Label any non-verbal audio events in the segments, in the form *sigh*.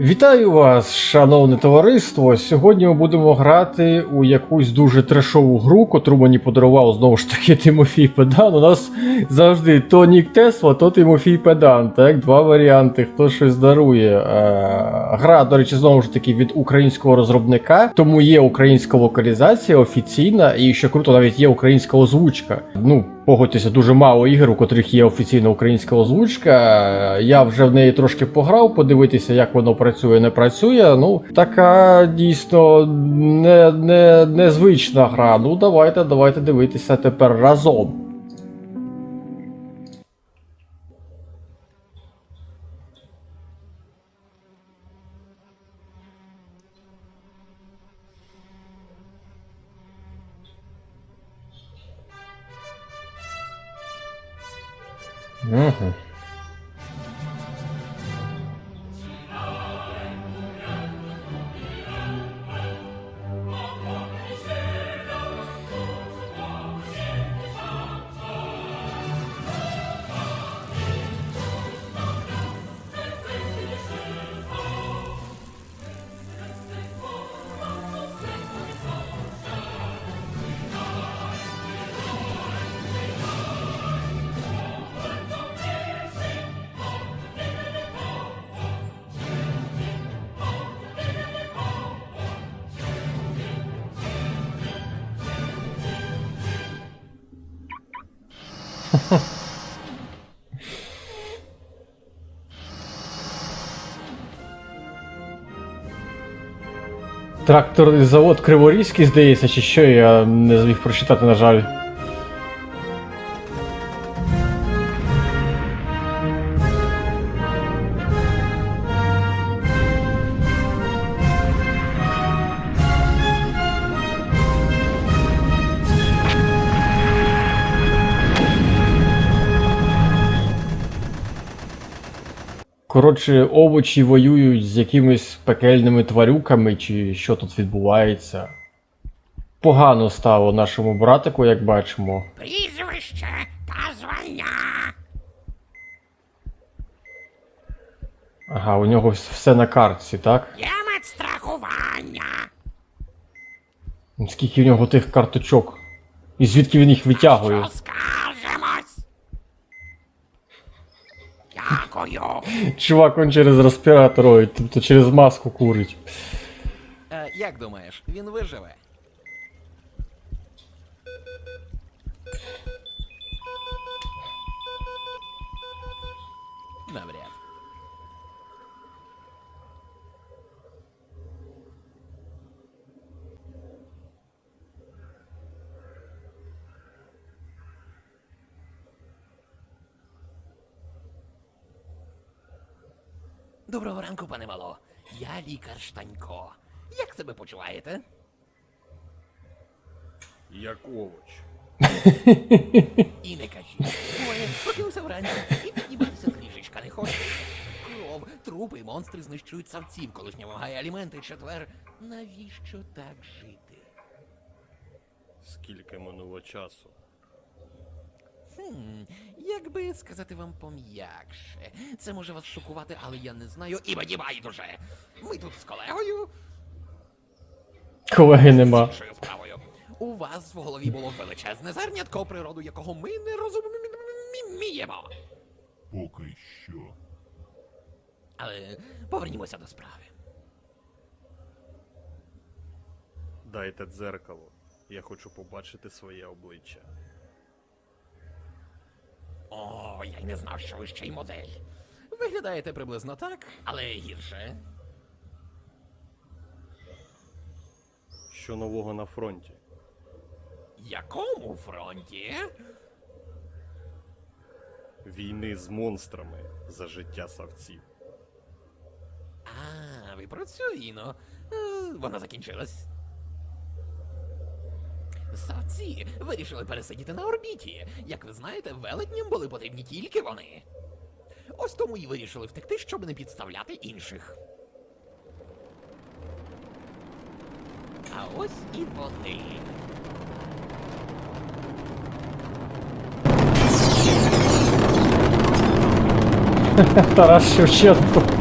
Вітаю вас, шановне товариство. Сьогодні ми будемо грати у якусь дуже трешову гру, котру мені подарував знову ж таки Тимофій Педан. У нас завжди то Нік Тесла, то Тимофій Педан. Так, два варіанти, хто щось дарує. Е, гра, до речі, знову ж таки від українського розробника, тому є українська локалізація офіційна, і що круто, навіть є українська озвучка. Ну, погодьтеся, дуже мало ігор, у котрих є офіційна українська озвучка. Я вже в неї трошки пограв, подивитися, як воно працює, не працює. Ну, така дійсно не, не, незвична гра. Ну, давайте, давайте дивитися тепер разом. 嗯哼。Тракторний завод Криворізький, здається, чи що я не зміг прочитати, на жаль. Коротше, овочі воюють з якимись пекельними тварюками, чи що тут відбувається. Погано стало нашому братику, як бачимо. Прізвище та звання. Ага, у нього все на картці, так? Ємець страхування. Скільки в нього тих карточок? І звідки він їх витягує? Що Дякую. Чувак, он через респіратор, ой, тобто через маску курить. А, як думаєш, він виживе? Навряд. Доброго ранку, пане мало. Я лікар Штанько. Як себе почуваєте? Як овоч. І не кажіть. Ой, прокинувся вранці і підніматися з ліжечка не хочу. Кров, трупи і монстри знищують савців, коли ж не вимагає аліменти четвер. Навіщо так жити? Скільки минуло часу. Хм, як би сказати вам пом'якше. Це може вас шокувати, але я не знаю, і мені байдуже. Ми тут з колегою Колеги нема. У вас в голові було величезне зернятко, природу якого ми не розуміємо. Поки що. Але повернімося до справи. Дайте дзеркало. Я хочу побачити своє обличчя. О, я й не знав, що ви ще й модель. Виглядаєте приблизно так, але гірше. Що нового на фронті? Якому фронті? Війни з монстрами за життя савців. А, ви про цю війну. Е, Вона закінчилась. Савці вирішили пересидіти на орбіті. Як ви знаєте, велетням були потрібні тільки вони. Ось тому і вирішили втекти, щоб не підставляти інших. А ось і вони. Тарас Шевченко.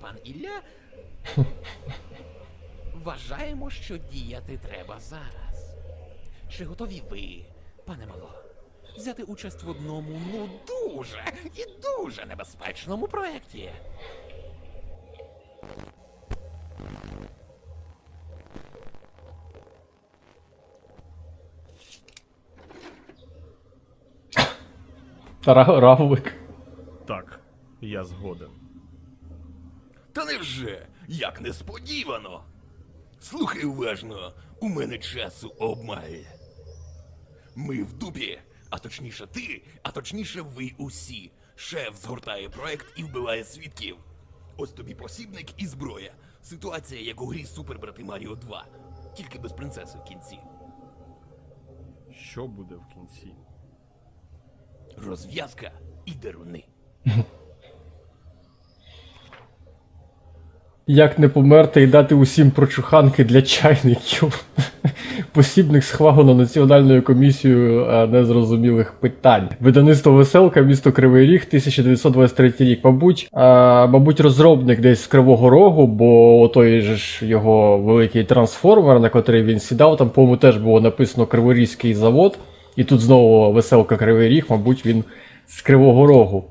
Пан Ілля. Вважаємо, що діяти треба зараз. Чи готові ви, пане Мало, взяти участь в одному ну дуже і дуже небезпечному проєкті? Равлик. Я згоден. Та невже? Як несподівано. Слухай уважно, у мене часу обмаль. Ми в дупі, а точніше ти, а точніше ви усі. Шеф згортає проект і вбиває свідків. Ось тобі посібник і зброя. Ситуація, як у грі Супербрати Маріо 2. Тільки без принцеси в кінці. Що буде в кінці? Розв'язка і деруни. *laughs* Як не померти і дати усім прочуханки для чайників. *laughs* Посібник схвалено Національною комісією е, незрозумілих питань. Видаництво Веселка, місто Кривий Ріг, 1923 рік. Мабуть, е, мабуть, розробник десь з Кривого Рогу, бо той же ж його великий трансформер, на котрий він сідав, там, по-моєму, теж було написано Криворізький завод. І тут знову веселка Кривий Ріг, мабуть, він з Кривого Рогу.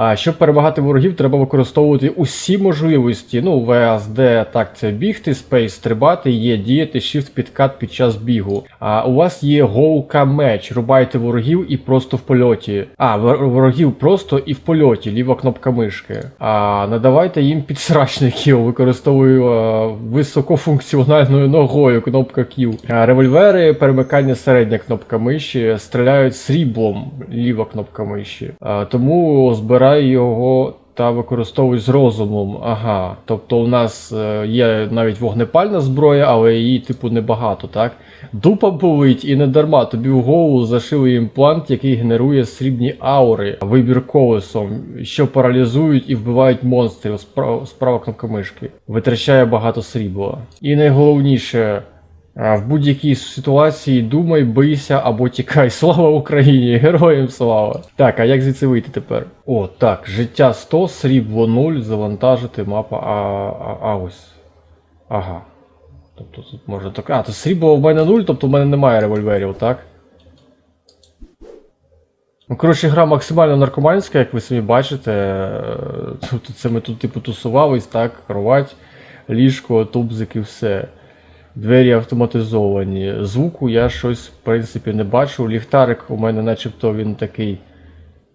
А щоб перемагати ворогів, треба використовувати усі можливості. Ну, ВСД, так, це бігти, спейс, стрибати, є діяти, shift підкат під час бігу. А у вас є голка меч. Рубайте ворогів і просто в польоті. А, ворогів просто і в польоті, ліва кнопка мишки. А надавайте їм підсрачників, використовую е, високофункціональною ногою кнопка Q. А, револьвери, перемикання середня кнопка миші, стріляють сріблом, ліва кнопка миші. А, тому збирай його та використовуй з розумом. Ага. Тобто у нас е, є навіть вогнепальна зброя, але її, типу, небагато, так? Дупа болить і не дарма. Тобі в голову зашили імплант, який генерує срібні аури, вибір колесом, що паралізують і вбивають монстрів. Справа кнопка мишки. Витрачає багато срібла. І найголовніше. В будь-якій ситуації думай, бийся або тікай. *laughs* Слава Україні! Героям слава! Так, а як звідси вийти тепер? О, так, життя 100, срібло 0, завантажити мапа. А, а, а ось. Ага. Тобто тут можна так. А, то срібло в мене 0, тобто в мене немає револьверів, так? Ну, коротше, гра максимально наркоманська, як ви самі бачите. Е, *laughs* це ми тут типу тусувались, так, кровать, ліжко, тубзик і все. Двері автоматизовані. Звуку я щось, в принципі, не бачу. Ліхтарик у мене начебто він такий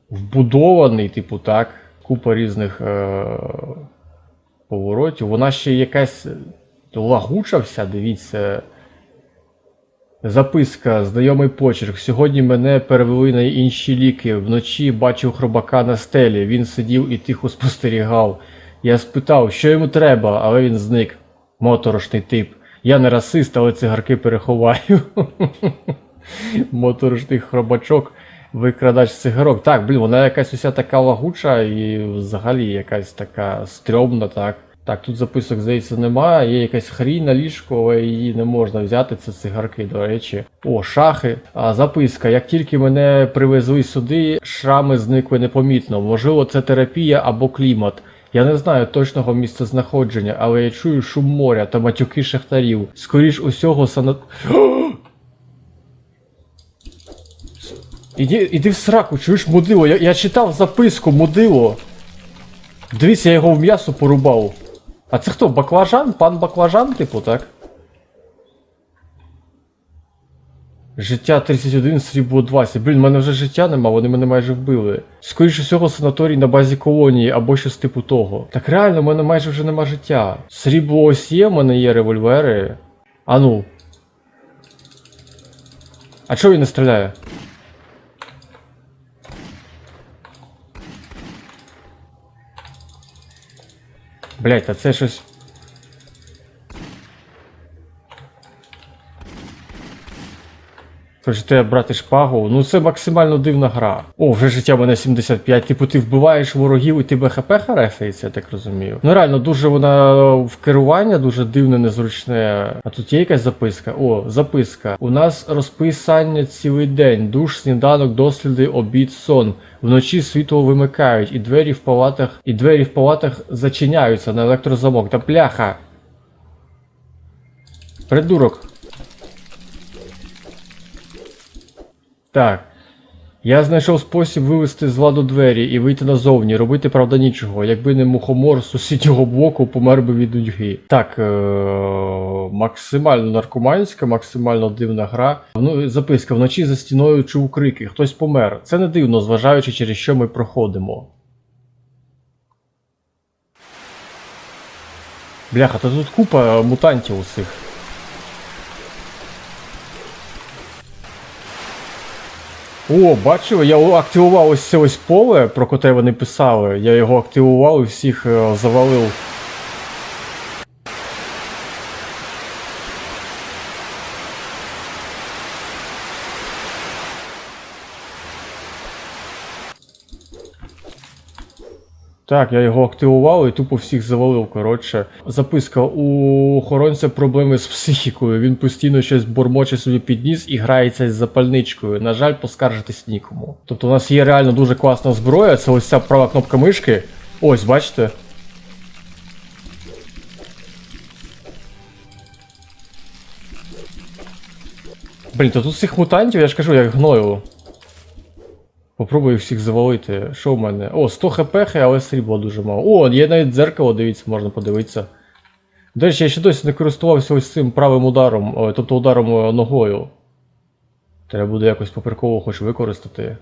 вбудований, типу так. Купа різних е- поворотів. Вона ще якась лагуча вся, дивіться. Записка, знайомий почерк. Сьогодні мене перевели на інші ліки. Вночі бачив хробака на стелі. Він сидів і тихо спостерігав. Я спитав, що йому треба, але він зник. Моторошний тип. Я не расист, але цигарки переховаю. *laughs* Моторошний хробачок, викрадач цигарок. Так, блін, вона якась уся така лагуча і взагалі якась така стрьомна, так. Так, тут записок, здається, немає. Є якась хрінь на ліжку, але її не можна взяти. Це цигарки, до речі. О, шахи. А, записка. Як тільки мене привезли сюди, шрами зникли непомітно. Можливо, це терапія або клімат. Я не знаю точного місця знаходження, але я чую шум моря та матюки шахтарів. Скоріш усього, санат. *gasps* Іди, іди в сраку, чуєш мудило. Я, я читав записку, мудило. Дивіться, я його в м'ясо порубав. А це хто? Баклажан? Пан Баклажан, типу, так? Життя 31, срібло 20. Блін, в мене вже життя нема, вони мене майже вбили. Скоріше всього, санаторій на базі колонії або щось типу того. Так реально, в мене майже вже нема життя. Срібло ось є, в мене є револьвери. А ну. А чого він не стріляє? Блять, а це щось. Тож брати шпагу. Ну це максимально дивна гра. О, вже життя мене 75. Типу, ти вбиваєш ворогів і тебе хп харесається, я так розумію. Ну реально, дуже вона в керування, дуже дивне, незручне. А тут є якась записка. О, записка. У нас розписання цілий день. Душ, сніданок, досліди, обід, сон. Вночі світло вимикають, і двері в палатах, і двері в палатах зачиняються на електрозамок. Та пляха. Придурок. Так. Я знайшов спосіб вивести з ладу двері і вийти назовні, робити, правда, нічого. Якби не мухомор з сусіднього блоку, помер би від нудьги. Так, е- максимально наркоманська, максимально дивна гра. Ну, записка: вночі за стіною чув крики, хтось помер. Це не дивно, зважаючи через що ми проходимо. Бляха, та тут купа мутантів усіх. О, бачили, я активував ось це ось поле, про котре вони писали. Я його активував і всіх е, завалив. Так, я його активував і тупо всіх завалив. Коротше, записка у охоронця проблеми з психікою. Він постійно щось бормоче собі під ніс і грається з запальничкою. На жаль, поскаржитись нікому. Тобто у нас є реально дуже класна зброя. Це ось ця права кнопка мишки. Ось, бачите? Блін, то тут цих мутантів, я ж кажу, як гною. Попробую всіх завалити. Що в мене? О, 100 хп, але срібла дуже мало. О, є навіть дзеркало, дивіться, можна подивитися. До речі, я ще досі не користувався ось цим правим ударом, о, тобто ударом е, ногою. Треба буде якось по хоч використати.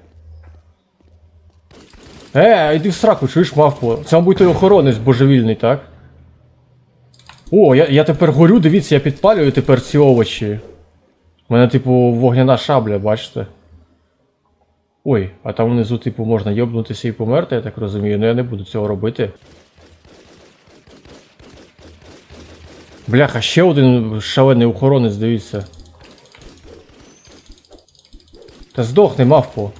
Е, йди в сраку, чуєш мавпу. Це, мабуть, той охоронець божевільний, так? О, я, я тепер горю, дивіться, я підпалюю тепер ці овочі. У мене, типу, вогняна шабля, бачите? Ой, а там внизу, типу, можна йобнутися і померти, я так розумію, але я не буду цього робити. Бляха, ще один шалений охоронець, дивіться. Та здохни, мавпо.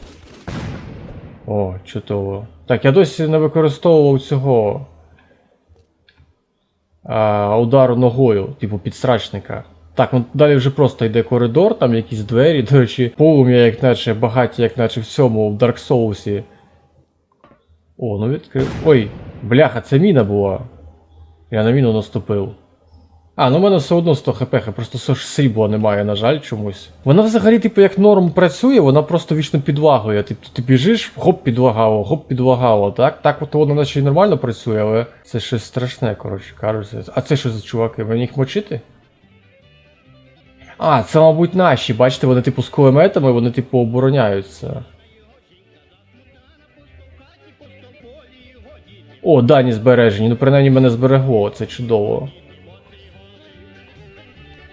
О, чудово. Так, я досі не використовував цього. А, удару ногою, типу підстрачника. Так, ну далі вже просто йде коридор, там якісь двері, до речі, полум'я, як наче багаті, як наче в цьому, в Dark Souls. О, ну відкрив. Ой, бляха, це міна була. Я на міну наступив. А, ну в мене все одно 100 хп, просто срібла немає, на жаль, чомусь. Вона взагалі, типу, як норм працює, вона просто вічно підлагує. Типу, ти біжиш, хоп, підлагало, хоп, підлагало, так? Так от воно наче і нормально працює, але це щось страшне, коротше кажуть. А це що за чуваки? Мені їх мочити? А, це, мабуть, наші, бачите, вони типу з кулеметами, вони типу обороняються. О, дані збережені, ну принаймні мене зберегло, це чудово.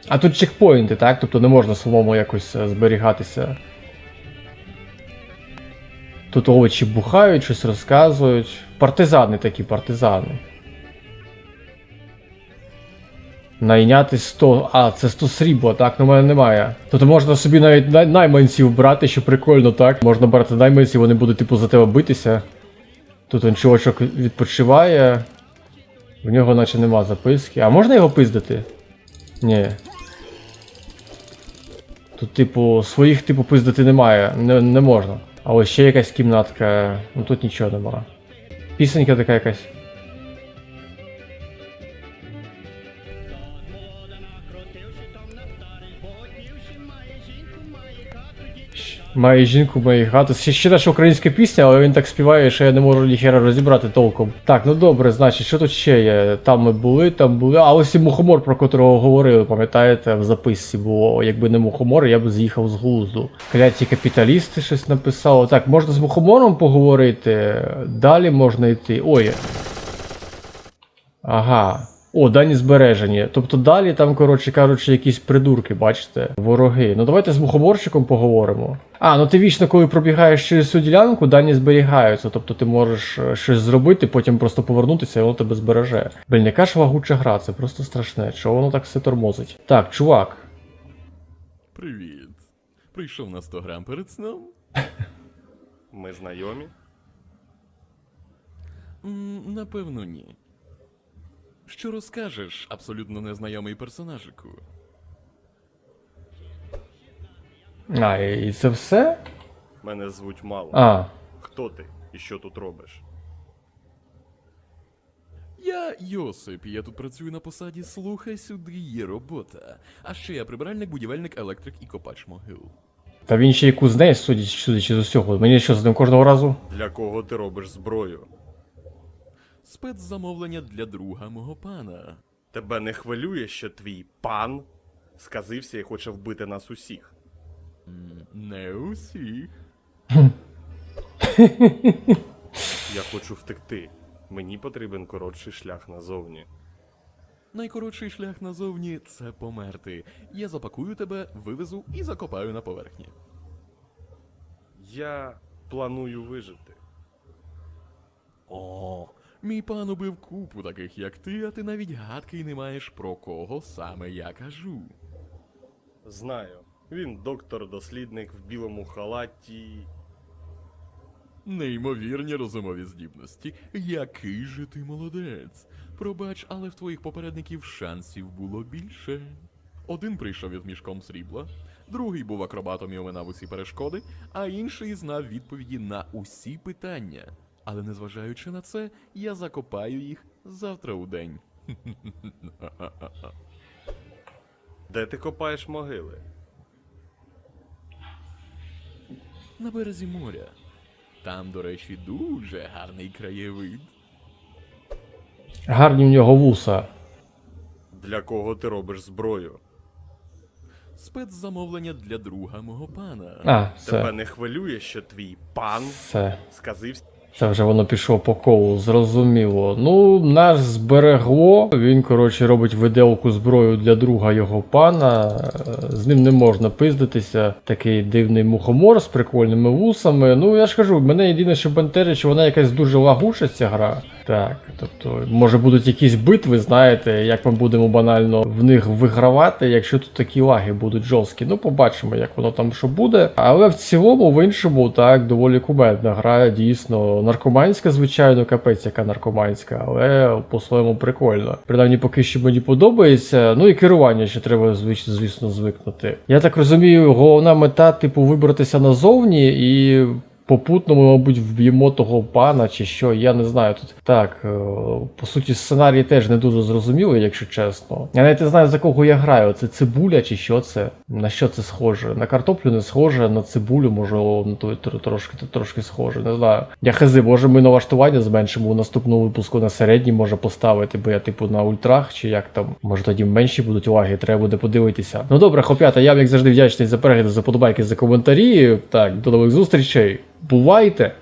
А тут чекпоінти, так? Тобто не можна самому якось е, зберігатися. Тут овочі бухають, щось розказують. Партизани такі, партизани. Найняти 100. А, це 100 срібла, так, ну в мене немає. Тобто можна собі навіть най- найманців брати, що прикольно, так? Можна брати найманців, вони будуть, типу, за тебе битися. Тут он чувачок відпочиває. В нього наче нема записки. А можна його пиздити? Ні. Тут, типу, своїх, типу, пиздити немає. Не, не можна. А ось ще якась кімнатка. Ну тут нічого нема. Пісенька така якась. Має жінку, має хату. Ще, ще наша українська пісня, але він так співає, що я не можу ніхера розібрати толком. Так, ну добре, значить, що тут ще є? Там ми були, там були. А ось і мухомор, про котрого говорили, пам'ятаєте, в записці було. Якби не мухомор, я б з'їхав з глузду. Кляті капіталісти щось написало. Так, можна з мухомором поговорити. Далі можна йти. Ой. Ага. О, дані збережені. Тобто далі там, коротше кажучи, якісь придурки, бачите, вороги. Ну давайте з мухоморчиком поговоримо. А, ну ти вічно, коли пробігаєш через цю ділянку, дані зберігаються. Тобто ти можеш е, щось зробити, потім просто повернутися, і воно тебе збереже. Блін, яка ж вагуча гра, це просто страшне. Чого воно так все тормозить? Так, чувак. Привіт. Прийшов на 100 грам перед сном? Ми знайомі? Напевно, ні. Що розкажеш, абсолютно незнайомий персонажику? А, і це все? Мене звуть Мало. А, Хто ти і що тут робиш? Я Йосип, і я тут працюю на посаді Слухай сюди, є робота. А ще я прибиральник, будівельник, електрик і копач могил. та він ще й кузнець, судячи, судячи з усього. Мені що з ним кожного разу? Для кого ти робиш зброю? Спецзамовлення для друга мого пана. Тебе не хвилює, що твій пан сказився і хоче вбити нас усіх. М, Не усіх. Я хочу втекти. Мені потрібен коротший шлях назовні. Найкоротший шлях назовні це померти. Я запакую тебе, вивезу і закопаю на поверхні. Я планую вижити. О, мій пан убив купу таких, як ти, а ти навіть гадки й не маєш про кого саме я кажу. Знаю, він доктор-дослідник в білому халаті. Неймовірні розумові здібності. Який же ти молодець. Пробач, але в твоїх попередників шансів було більше. Один прийшов із мішком срібла, другий був акробатом і оминав усі перешкоди, а інший знав відповіді на усі питання. Але незважаючи на це, я закопаю їх завтра у день. *laughs* Де ти копаєш могили? На березі моря. Там, до речі, дуже гарний краєвид. Гарні в нього вуса. Для кого ти робиш зброю? Спецзамовлення для друга мого пана. А, Тебе не хвилює, що твій пан Все. сказився. Це вже воно пішло по колу, зрозуміло. Ну, нас зберегло. Він, коротше, робить виделку зброю для друга його пана. Е, З ним не можна пиздитися. Такий дивний мухомор з прикольними вусами. Ну, я ж кажу, мене єдине, що бентежить, що вона якась дуже лагуша ця гра. Так, тобто, може будуть якісь битви, знаєте, як ми будемо банально в них вигравати, якщо тут такі лаги будуть жорсткі. Ну, побачимо, як воно там що буде. Але в цілому, в іншому, так, доволі кумедна гра, дійсно. Наркоманська, звичайно, капець, яка наркоманська, але по-своєму прикольно. Принаймні, поки що мені подобається. Ну і керування ще треба, звісно, звикнути. Я так розумію, головна мета, типу, вибратися назовні і. Попутно ми, мабуть, вб'ємо того пана чи що, я не знаю тут. Так, е, по суті, сценарій теж не дуже зрозумілий, якщо чесно. Я навіть не знаю, за кого я граю. Це цибуля чи що це? На що це схоже? На картоплю не схоже, на цибулю, може, на то тр- трошки, трошки схоже, не знаю. Я хези, може ми налаштування зменшимо у наступному випуску на середній може поставити, бо я типу на ультрах чи як там. Може тоді менші будуть лаги, треба буде подивитися. Ну добре, хлоп'ята, я вам, як завжди вдячний за перегляд, за подобайки, за коментарі. Так, до нових зустрічей. Бувайте!